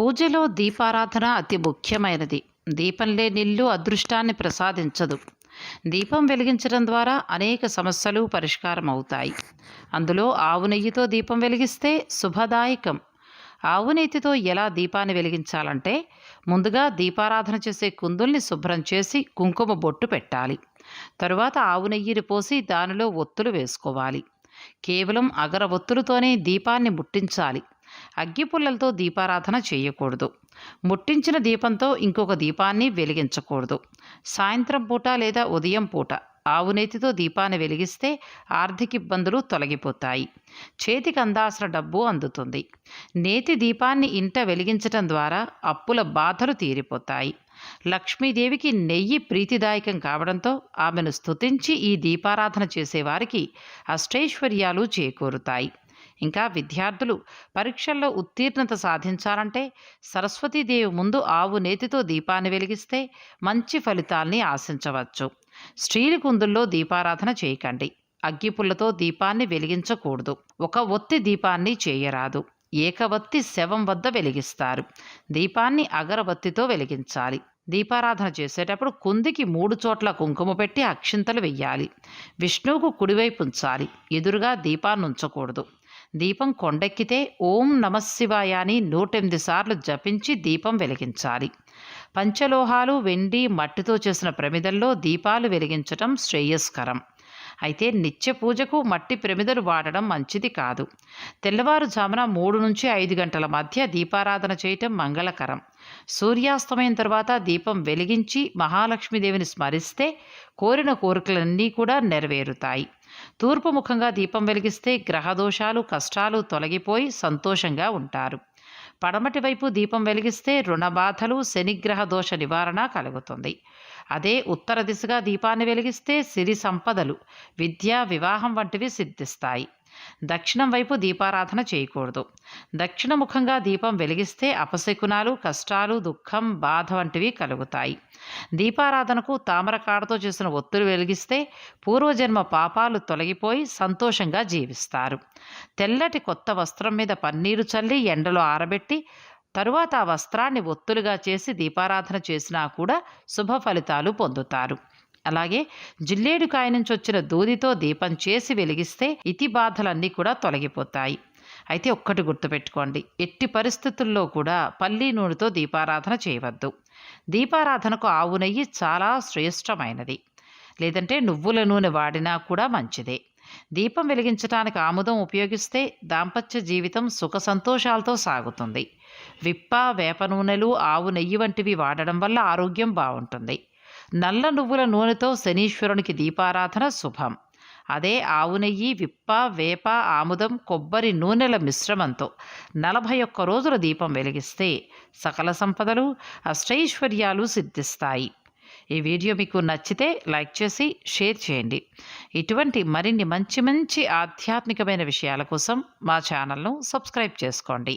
పూజలో దీపారాధన అతి ముఖ్యమైనది. దీపం లేనిల్లు అదృష్టాన్ని ప్రసాదించదు. దీపం వెలిగించడం ద్వారా అనేక సమస్యలు పరిష్కారం అవుతాయి అందులో ఆవు నెయ్యితో దీపం వెలిగిస్తే శుభదాయకం. ఆవు నెయ్యితో ఎలా దీపాన్ని వెలిగించాలంటే ముందుగా దీపారాధన చేసే కుందుల్ని శుభ్రం చేసి కుంకుమ బొట్టు పెట్టాలి. తరువాత ఆవు నెయ్యిని పోసి దానిలో ఒత్తులు వేసుకోవాలి. కేవలం అగర ఒత్తులతోనే దీపాన్ని ముట్టించాలి. అగ్గిపుల్లలతో దీపారాధన చేయకూడదు. ముట్టించిన దీపంతో ఇంకొక దీపాన్ని వెలిగించకూడదు. సాయంత్రం పూట లేదా ఉదయం పూట ఆవు నేతితో దీపాన్ని వెలిగిస్తే ఆర్థిక ఇబ్బందులు తొలగిపోతాయి. చేతికి అందాల్సిన డబ్బు అందుతుంది. నేతి దీపాన్ని ఇంట వెలిగించటం ద్వారా అప్పుల బాధలు తీరిపోతాయి. లక్ష్మీదేవికి నెయ్యి ప్రీతిదాయకం కావడంతో ఆమెను స్తుతించి ఈ దీపారాధన చేసేవారికి అష్టైశ్వర్యాలు చేకూరుతాయి. ఇంకా విద్యార్థులు పరీక్షల్లో ఉత్తీర్ణత సాధించాలంటే సరస్వతీదేవి ముందు ఆవు నేతితో దీపాన్ని వెలిగిస్తే మంచి ఫలితాల్ని ఆశించవచ్చు. స్త్రీల కుందుల్లో దీపారాధన చేయకండి. అగ్గిపుల్లతో దీపాన్ని వెలిగించకూడదు. ఒక ఒత్తి దీపాన్ని చేయరాదు. ఏకవత్తి శవం వద్ద వెలిగిస్తారు. దీపాన్ని అగరబత్తితో వెలిగించాలి. దీపారాధన చేసేటప్పుడు కుందికి మూడు చోట్ల కుంకుమ పెట్టి అక్షింతలు వెయ్యాలి. విష్ణువుకు కుడివైపు ఉంచాలి. ఎదురుగా దీపాన్ని ఉంచకూడదు దీపం కొండెక్కితే ఓం నమశివాయ అని నూటెనిమిది సార్లు జపించి దీపం వెలిగించాలి. పంచలోహాలు వెండి మట్టితో చేసిన ప్రమిదల్లో దీపాలు వెలిగించటం శ్రేయస్కరం. అయితే నిత్య పూజకు మట్టి ప్రమిదలు వాడడం మంచిది కాదు. తెల్లవారుజామున మూడు నుంచి ఐదు గంటల మధ్య దీపారాధన చేయటం మంగళకరం. సూర్యాస్తమయం తర్వాత దీపం వెలిగించి మహాలక్ష్మీదేవిని స్మరిస్తే కోరిన కోరికలన్నీ కూడా నెరవేరుతాయి. తూర్పు ముఖంగా దీపం వెలిగిస్తే గ్రహదోషాలు కష్టాలు తొలగిపోయి సంతోషంగా ఉంటారు. పడమటి వైపు దీపం వెలిగిస్తే రుణబాధలు శనిగ్రహ దోష నివారణ కలుగుతుంది. అదే ఉత్తర దిశగా దీపాన్ని వెలిగిస్తే సిరి సంపదలు విద్య వివాహం వంటివి సిద్ధిస్తాయి. దక్షిణం వైపు దీపారాధన చేయకూడదు. దక్షిణముఖంగా దీపం వెలిగిస్తే అపశకునాలు కష్టాలు దుఃఖం బాధ వంటివి కలుగుతాయి. దీపారాధనకు తామరకాడతో చేసిన ఒత్తులు వెలిగిస్తే పూర్వజన్మ పాపాలు తొలగిపోయి సంతోషంగా జీవిస్తారు. తెల్లటి కొత్త వస్త్రం మీద పన్నీరు చల్లి ఎండలో ఆరబెట్టి తరువాత ఆ వస్త్రాన్ని ఒత్తులుగా చేసి దీపారాధన చేసినా కూడా శుభ ఫలితాలు పొందుతారు. అలాగే జిల్లేడుకాయ నుంచి వచ్చిన దూదితో దీపం చేసి వెలిగిస్తే ఇతి బాధలన్నీ కూడా తొలగిపోతాయి. అయితే ఒక్కటి గుర్తుపెట్టుకోండి ఎట్టి పరిస్థితుల్లో కూడా పల్లి నూనెతో దీపారాధన చేయవద్దు. దీపారాధనకు ఆవు నెయ్యి చాలా శ్రేష్టమైనది. లేదంటే నువ్వుల నూనె వాడినా కూడా మంచిదే. దీపం వెలిగించడానికి ఆముదం ఉపయోగిస్తే దాంపత్య జీవితం సుఖ సంతోషాలతో సాగుతుంది. విప్ప వేప నూనెలు ఆవు నెయ్యి వంటివి వాడడం వల్ల ఆరోగ్యం బాగుంటుంది. నల్ల నువ్వుల నూనెతో శనీశ్వరునికి దీపారాధన శుభం. అదే ఆవు నెయ్యి విప్ప వేప ఆముదం కొబ్బరి నూనెల మిశ్రమంతో నలభై ఒక్క రోజుల దీపం వెలిగిస్తే సకల సంపదలు అష్టైశ్వర్యాలు సిద్ధిస్తాయి. ఈ వీడియో మీకు నచ్చితే లైక్ చేసి షేర్ చేయండి. ఇటువంటి మరిన్ని మంచి మంచి ఆధ్యాత్మికమైన విషయాల కోసం మా ఛానల్ను సబ్స్క్రైబ్ చేసుకోండి.